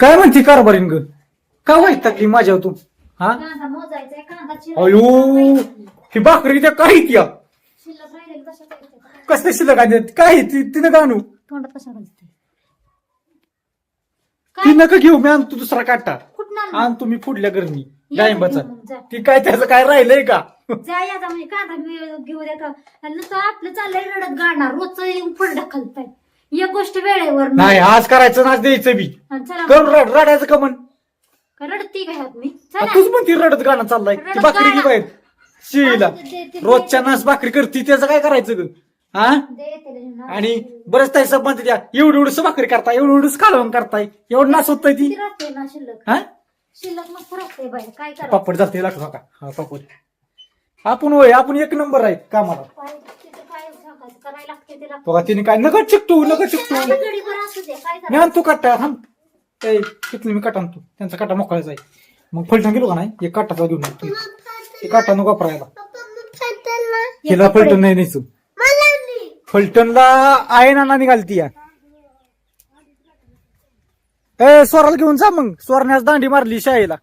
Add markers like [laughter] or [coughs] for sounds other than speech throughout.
काय म्हणते कारभारीन ग का वाईट टाकली माझ्यावर तू हा? कांदा मोजायचा कांदा चिरायचा. अयो ही भाकरी त्या काही त्या शिल्लक राहिलेली कशा करायच्या? कसले शिल्लक आहे त्यात? काय ती? तिनं का आणू? तोंडात कशा घालते? ती नका घेऊ मी आणतो दुसरा काटा. कुठं आणलं? आण तुम्ही पुढल्या गरमी या डाळिंबाचा. जा. ती काय त्याचं काय राहिलंय का? जा या जा म्हणजे कांदा घेऊ घेऊ द्या का? आणि नुसतं आपलं चाललंय रडत गाडणार रोजचं येऊन पुढे ढकलताय. एक गोष्ट वेळेवर नाही आज करायचं नाच द्यायचं बी. आणि चला. कर रड रडायचं का म्हण? रडती आहात मी? चला. तूच म्हणती रडत गाणं चाललाय. ती रडत भाकरी घे गाणं. बाहेर शिळीला रोजच्या नाच भाकरी करती त्याचं काय करायचं ग? हा. आणि बरंच ताई सब म्हणते त्या एवढी एवढं भाकरी करताय एवढं एवढंच कालवण करताय. एवढं नाच होत ती. किती राहते ना शिल्लक? हा शिल्लक मस्त राहते बाहेर. काय करा पापड जाते लागतो का हा पापड. आपण होय आपण एक नंबर आहे कामाला. लागते तिला बघा तिने काय नकट चिकटू नकट चिकटू. गडीभर असू दे काय मी आणतो काटा थांब. ए तिथली मी काटा आणतो. त्यांचा काटा मोकळायचा आहे मग फलटण गेलो का नाही? एक काटाचा घेऊन येतो. ते काटा नको वापरायला. तिला फलटण नाही न्यायचं. फलटणला आहे ना निघालती या. ए स्वराला घेऊन जा मग. स्वरण्यास दांडी मारली शाळेला.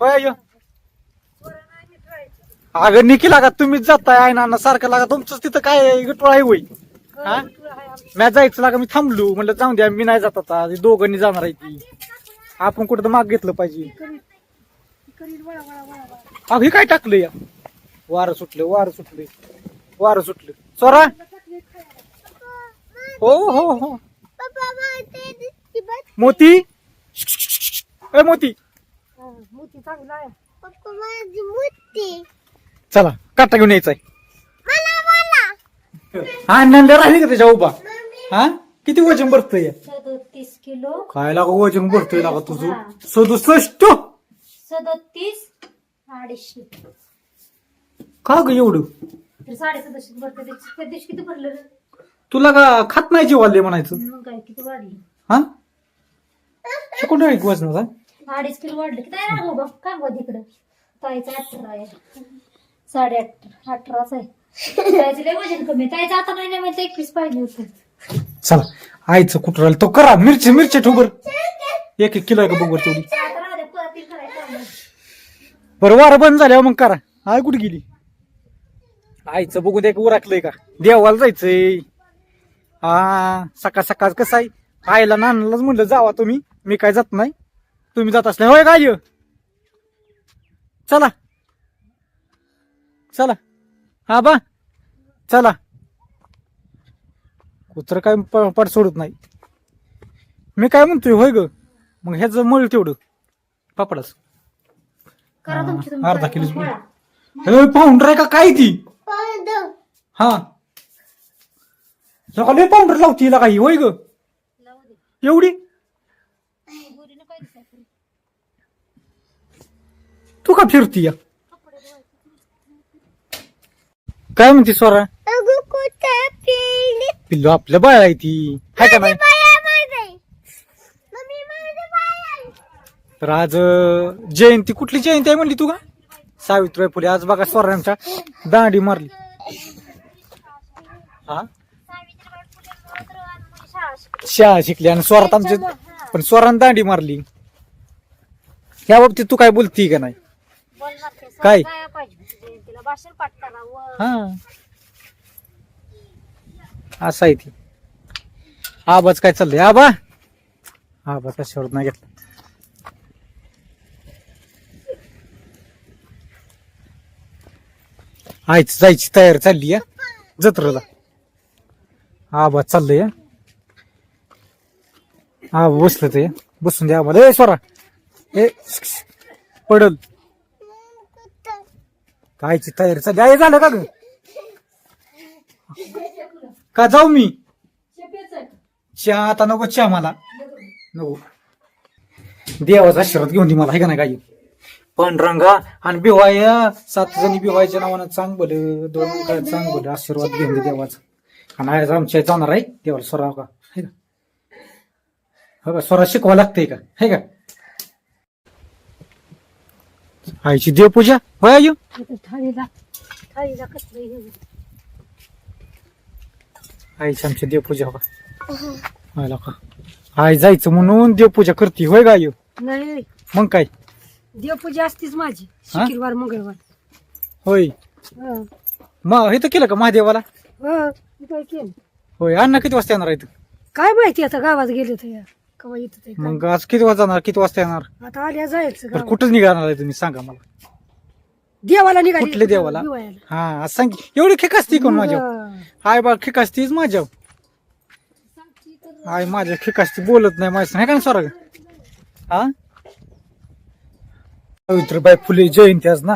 होय अय्यो. अगं निकी लागा तुम्हीच जाताय आहे ना सारखं लागा. तुमचंच तिथं काय गटोळ आहे होई हा? मी जायचं लागा मी थांबलो. म्हणलं जाऊन द्या मी नाही जात आता. दोघांनी जाणार आहे ती. आपण कुठं माग घेतलं पाहिजे. अगं हे काय टाकलं या? वारं सुटलं वारं सुटलं. वारं सुटलं. स्वरा हो हो हो. मोती? ए मोती. मोती चांगला आहे. चला काटा घेऊन यायचा हा नंद राहिली का त्याच्या उभा? हा? किती वजन भरतोय? सदोतीस किलो काय लागा वजन भरतोय लागा तुझं? सदुसष्ट सदोतीस? अडीचशे का ग एवढं? तर साडे भरते त्या दिवशी किती भरलं रे? तुला का खात नाही जेवाले म्हणायचं? मग काय किती हा शिकून वजन वजनाचा अडीच किलो वाढलं किती आहे बाबा काय बघ इकडं ताईचं अठरा आहे. साडे अठरा अठराच आहे. ताईचं लय वजन कमी आहे. ताईचं आता नाही एकवीस पाहिजे होतं. चला आईचं कुठं राहिलं तो करा मिरची मिरची ठोबर एक एक किलो आहे का बघ तेवढी? बरं वारं बंद झाल्यावर मग करा. आय कुठे गेली? आईचं बघून ते उराकलंय का? देवाला जायचंय. हा सकाळ सकाळ कसं आहे? आईला नानालाच म्हणलं जावा तुम्ही. मी काय जात नाही. तुम्ही जात असल्या होय काय चला. चला. हा बा. चला. कुत्र काय प- पड सोडत नाही. मी काय म्हणतोय होय ग? मग ह्याच मळ तेवढं. पापडाच. अर्धा. हे पाऊंडर आहे का? काय ती? हा. लय पाऊंडर लावती हिला काही होय ग. एवढी? तू का फिरती या काय म्हणते स्वरा? पिल्लू? आपल्या बाळ आहे ती. हाय का नाही तर आज अं, जयंती कुठली जयंती आहे म्हणली तू का सावित्रीबाई फुले आज बघा स्वरांच्या दांडी मारली. हा? शाळा शिकली. आणि स्वरात आमचे पण स्वरान दांडी मारली. या बाबतीत तू काय बोलती का नाही. काय? पाहिजे तुझे? तिला भाषण पाठ करावं हा. असं आहे ती. आबाच काय चाललंय? आबा? आबा कशावर नाही घेतला. आईच जायची तयारी चालली या जत्रेला. आबा चाललंय. आबा बसलं ते. बसून द्या आम्हाला ए स्वरा. ए पडल. कायची तयारी सगळ्या झालं का ग? का जाऊ मी? चहा आता नको चहा मला. नको. देवाचा आशीर्वाद घेऊन दे मला आहे का नाही काही पांढरंगा आणि बिवाय सात जणी बिवायच्या नावानं चांग बोल दोन चांग बोल आशीर्वाद घेऊन दे देवाचा. आणि आज आमच्या जाणार आहे देवाला स्वराव का? हे का? हो का स्वरा शिकवा लागतंय का? हे का? आईची देवपूजा? होय आयु थाळीला थाळीला कसलं हे होतं. आईची आमची देवपूजा हो का का आय जायचं म्हणून देवपूजा करते होय गाय नाही. मग काय? देवपूजा असतीच माझी शुक्रवार मंगळवार. होय. हं. मग हे तर केलं का महादेवाला? हं. मी काय केलं. होय अण्णा किती वाजता येणार आहेत? काय माहिती आता गावात गेले तर कवा येत ते काय. मग आज किती वाजता जाणार किती वाजता येणार आता आल्या जायचं गावात. कुठं निघणार आहे तुम्ही सांगा मला देवाला निघाली कुठल्या देवाला? दिवाळीला. हा आज सांग की. एवढी खिक असती कोण माझ्या हं. हाय बा खिक असतीच माझ्या हाय माझ्या खिक असती बोलत नाही माझ्या नाही का स्वर्ग हा सावित्रीबाई फुले जयंती आज ना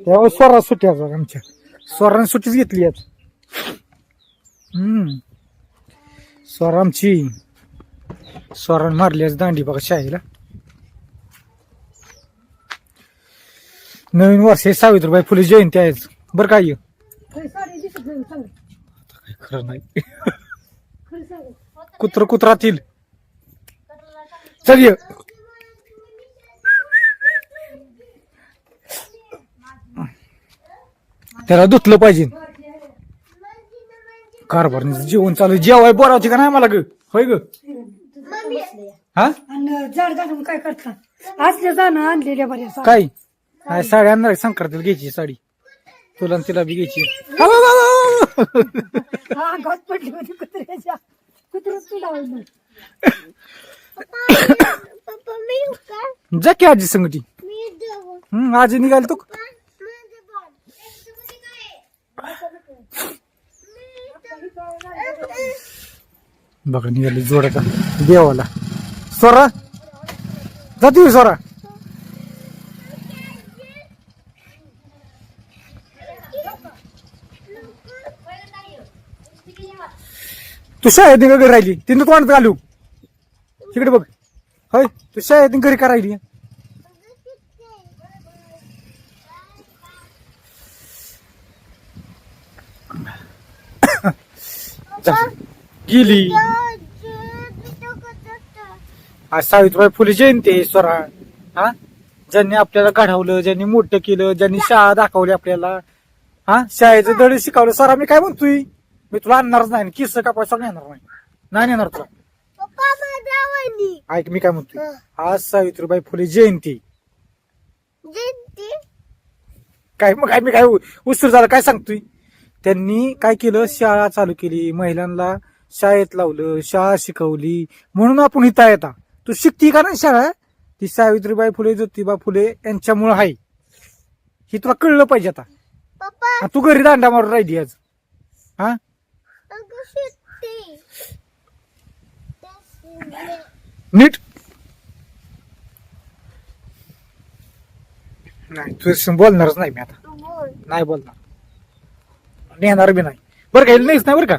तेव्हा स्वरा सुट्टी आज आमच्या स्वराने सुट्टीच घेतली आज हम्म स्वर आमची स्वरान मारली आज दांडी बघा शाळेला नवीन वर्ष आहे सावित्रीबाई फुले जयंती आहे आज. बरं काय काय खरं नाही कुत्र कुत्रातील चल ये. त्याला धुतलं पाहिजे. कारभार जेवण चालू जेवाय बोरावची का नाही मला ग? होय ग? हा? आणि झाड घालून काय करतात? असल्या जाणं आणलेल्या बऱ्या. काय? काय साडी आणणार संक्रांतीला घ्यायची साडी. तुला आणि तिला बी घ्यायची. आ, वा, वा, वा, वा. हा अंगात पडली होती कुत्र्याच्या. कुत्रच पिडावलं जा की आजी संगती हम्म आजी निघाली तू. बघा निघाली जोडाचा देवाला. स्वरा जाती स्वरा तू शाळेत घरी राहिली. तिने तोंडात घालू. तिकडे बघ. होय? तू शाळेत घरी का राहिली? [coughs] गेली. आज सावित्रीबाई फुले जयंती आहे स्वरा हा? ज्यांनी आपल्याला घडवलं ज्यांनी मोठं केलं ज्यांनी शाळा दाखवली आपल्याला. हा? शाळेचं धडे शिकवलं. स्वरा मी काय म्हणतोय? मी तुला आणणारच नाही किस्सा का पैसा येणार नाही. नाही येणार तुला. ऐक मी काय म्हणतोय? आज सावित्रीबाई फुले जयंती. काय मग काय मी काय उशीर झाला काय सांगतोय? त्यांनी काय केलं? शाळा चालू केली. महिलांना शाळेत लावलं शाळा शिकवली. म्हणून आपण इथं येता तू शिकती का नाही शाळा? ती सावित्रीबाई फुले ज्योतिबा फुले यांच्यामुळे आहे ही तुला कळलं पाहिजे आता. तू घरी दांडा मारून राहिली आज. हा? नीट. नाही तू बोलणारच नाही मी आता. नाही बोलणार. नेणार बी नाही. बरं का नाहीच नाही बरं का?